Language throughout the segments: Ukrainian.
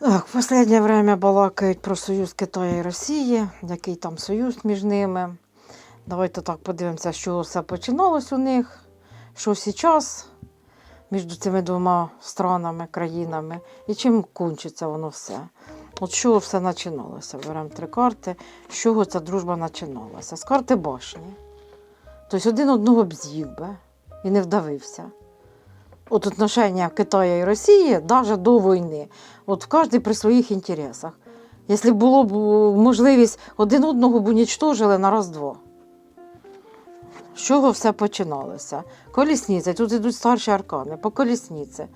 Так, в останнє время балакають про союз Китаю і Росії, який там союз між ними. Давайте так подивимося, чого все починалось у них, що зараз між цими двома странами, країнами, і чим кончиться воно все. От чого все починалося? Беремо три карти. З чого ця дружба починалася? З карти башні. Тобто один одного б з'їв би і не вдавився. От отношення Китаю і Росії навіть до війни, от кожен при своїх інтересах. Якщо було б е, можливість один одного б унічтожили на раз-два. З чого все починалося? Колісниця, тут йдуть старші аркани, по колісниці.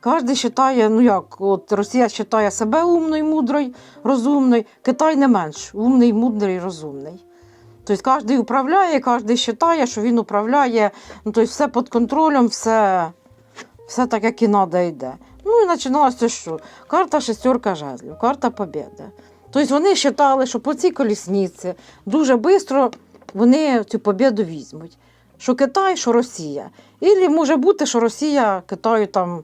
Кожен вважає, ну як, от Росія вважає себе умною, мудрою, розумною, Китай не менш умний, мудрий, розумний. Тобто кожен управляє, кожен вважає, що він управляє, ну, тобто все під контролем, все, все так, як і треба йде. Ну і починалося що? Карта шестерка жезлів, карта побєди. Тобто вони вважали, що по цій колісниці дуже швидко вони цю побєду візьмуть. Що Китай, що Росія. І може бути, що Росія Китаю там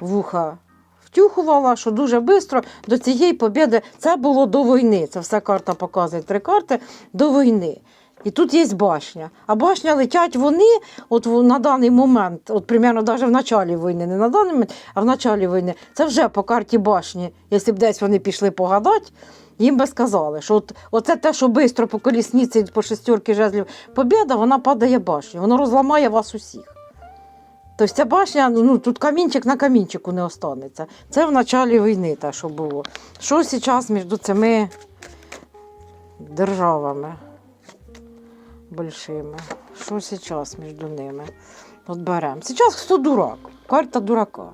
вуха втюхувала, що дуже швидко до цієї побєди це було до війни. Це все карта показує три карти до війни. І тут є башня. А башня летять вони от на даний момент, от примерно навіть в началі війни, не на даний момент, а в началі війни. Це вже по карті башні. Якщо б десь вони пішли погадати, їм би сказали, що от, оце те, що швидко по колісниці, по шестерки жезлів побєда, вона падає башню, воно розламає вас усіх. Тобто ця башня, ну тут камінчик на камінчику не останеться. Це в началі війни те, що було. Що зараз між цими державами большими? Що зараз між ними? От беремо. Зараз хто дурак? Карта дурака.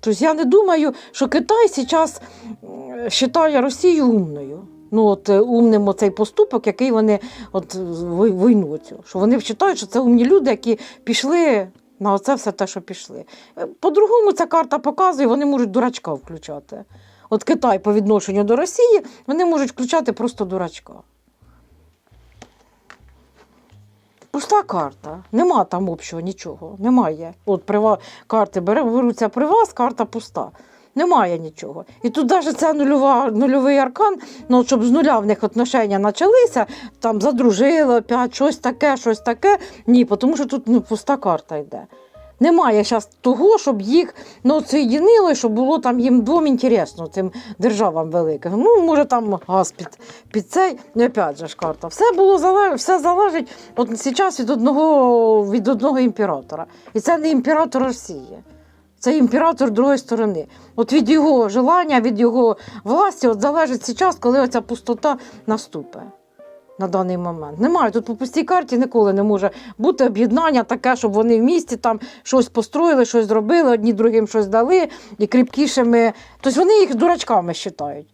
Тобто я не думаю, що Китай зараз вважає Росію умною. Ну, от е, умним оцей поступок, який вони от війну цю. Що вони вважають, що це умні люди, які пішли на оце все те, що пішли. Е, По-другому ця карта показує, вони можуть дурачка включати. От Китай по відношенню до Росії, вони можуть включати просто дурачка. Пуста карта. Нема там общого нічого. Немає. От при ва- карти беруться при вас, карта пуста. Немає нічого. І тут навіть це нульова, нульовий аркан, ну, щоб з нуля в них отношення почалися, там задружили опять, щось таке, щось таке. Ні, тому що тут ну, пуста карта йде. Немає зараз того, щоб їх ну, соєдинило, щоб було там їм двом інтересно, цим державам великим. Ну, може, там газ під, під цей, ну, опять же ж карта. Все було все залежить от зараз від одного, від одного імператора. І це не імператор Росії. Це імператор другої сторони. От від його желання, від його власті от залежить час, коли оця пустота наступить на даний момент. Немає тут по пустій карті ніколи не може бути об'єднання таке, щоб вони в місті там щось построїли, щось зробили, одні другим щось дали і кріпкішими. Тобто вони їх дурачками вважають.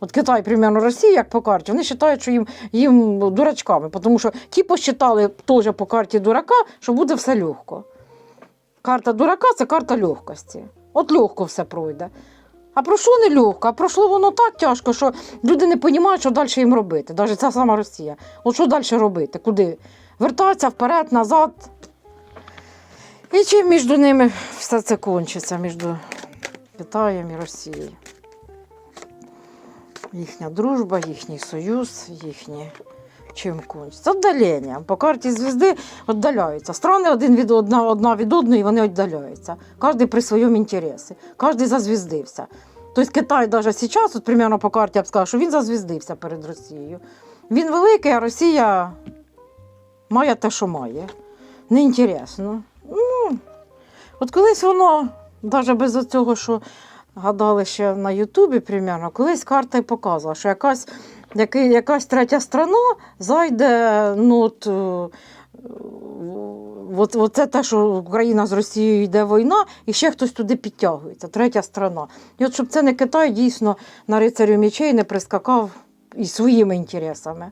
От Китай, примерно, Росія, як по карті, вони вважають, що їм, їм дурачками, тому що ті посчитали теж по карті дурака, що буде все легко. Карта дурака це карта легкості. От легко все пройде. А пройшло не легко, а пройшло воно так тяжко, що люди не розуміють, що далі їм робити. Навіть ця сама Росія. От що далі робити? Куди? Вертатися вперед, назад. І чим між ними все це кончиться, між Китаєм і Росією. Їхня дружба, їхній союз, їхні чим кончиться. Віддаленням. По карті звізди віддаляються. Страни один від одна, одна від одної вони віддаляються. Кожен при своєму інтересі. Кожен зазвіздився. Тобто Китай навіть зараз, от примерно по карті я б сказала, що він зазвіздився перед Росією. Він великий, а Росія має те, що має. Неінтересно. Ну, от колись воно, навіть без цього, що гадали ще на Ютубі, примерно, колись карта й показувала, що якась, який, якась третя страна зайде, ну, от, е, От, от це те, що Україна з Росією йде війна, і ще хтось туди підтягується, третя страна. І от щоб це не Китай дійсно на рицарю мечей не прискакав із своїми інтересами.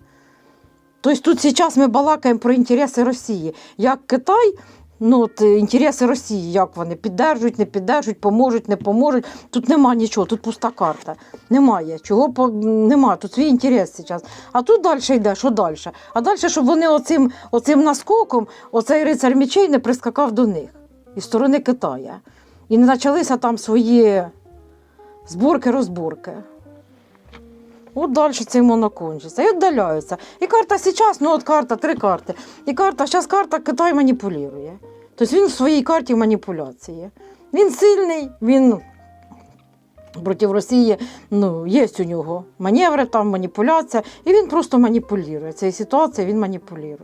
Тобто тут зараз ми балакаємо про інтереси Росії. Як Китай, ну от е, інтереси Росії, як вони піддержують, не піддержують, поможуть, не поможуть. Тут нема нічого, тут пуста карта. Немає. Чого по... нема, тут свій інтерес зараз. А тут далі йде, що далі? А далі, щоб вони оцим, оцим наскоком, оцей рицар мечей не прискакав до них із сторони Китая. І не почалися там свої зборки-розборки. От далі цей монок кончиться. І віддаляються. І карта зараз, ну от карта, три карти. І карта, зараз карта Китай маніпулює. Тобто він в своїй карті маніпуляції. Він сильний, він проти Росії ну, є у нього маневри, там маніпуляція, і він просто маніпулює. Цією ситуацією він маніпулює.